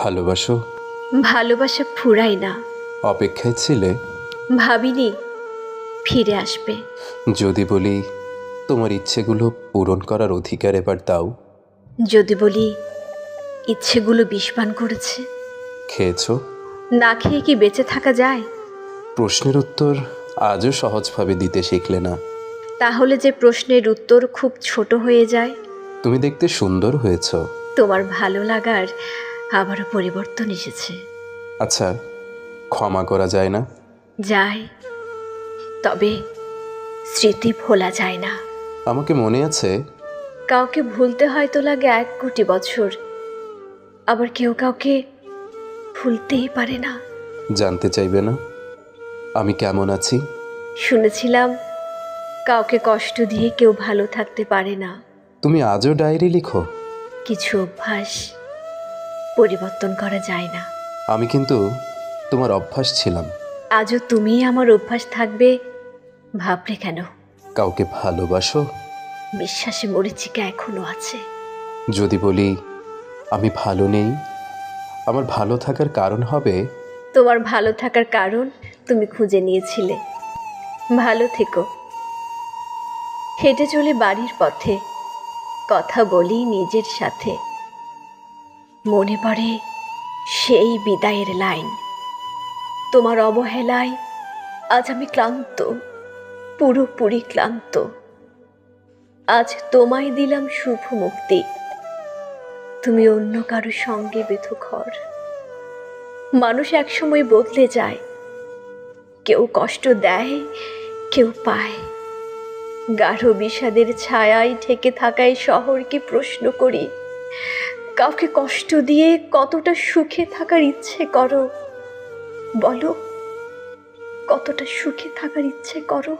ভালোবাসো? ভালোবাসা ফুরাই না। অপেক্ষায় ছিলে? ভাবিনি ফিরে আসবে। যদি বলি তোমার ইচ্ছেগুলো পূরণ করার অধিকার এবার দাও। যদি বলি ইচ্ছেগুলো বিষপান করেছে। খেয়েছো? না খেয়ে কি বেঁচে থাকা যায়? প্রশ্নের উত্তর আজও সহজভাবে দিতে শিখলে না। তাহলে যে প্রশ্নের উত্তর খুব ছোট হয়ে যায়। তুমি দেখতে সুন্দর হয়েছ। তোমার ভালো লাগার আবারও পরিবর্তন এসেছে। আচ্ছা ক্ষমা করা যায় না? যায় তবে স্মৃতি ভোলা যায় না। আমাকে মনে আছে। কাউকে ভুলতে হয়তো লাগে এক কোটি বছর আবার কেউ কাউকে ভুলতেই পারে না। জানতে চাইবে না? আমি কেমন আছি? শুনেছিলাম কাউকে কষ্ট দিয়ে কেউ ভালো থাকতে পারে না। তুমি আজও ডায়েরি লিখো? কিছু অভ্যাস পরিবর্তন করা যায় না। আমি কিন্তু তোমার অভ্যাস ছিলাম। আজও তুমি আমার অভ্যাস থাকবে? ভাবলে কেন? কাউকে ভালোবাসো? বিশ্বাসে মরিচিকা এখনও আছে। যদি বলি আমি ভালো নেই আমার ভালো থাকার কারণ হবে? তোমার ভালো থাকার কারণ তুমি খুঁজে নিয়েছিলে। ভালো থেকো। হেঁটে চলে বাড়ির পথে। কথা বলি নিজের সাথে। মনে পড়ে সেই বিদায়ের লাইন। তোমার অবহেলায় আজ আমি ক্লান্ত, পুরোপুরি ক্লান্ত। আজ তোমায় দিলাম শুভ মুক্তি। তুমি অন্য কারও সঙ্গে বেথো ঘর। মানুষ একসময় বদলে যায়। কেউ কষ্ট দেয়, কেউ পায়। গাঢ় বিষাদের ছায়ায় ঠেকে থাকায় শহরকে প্রশ্ন করি। কাউকে কষ্ট দিয়ে কতটা সুখে থাকার ইচ্ছে করো? বলো কতটা সুখে থাকার ইচ্ছে করো?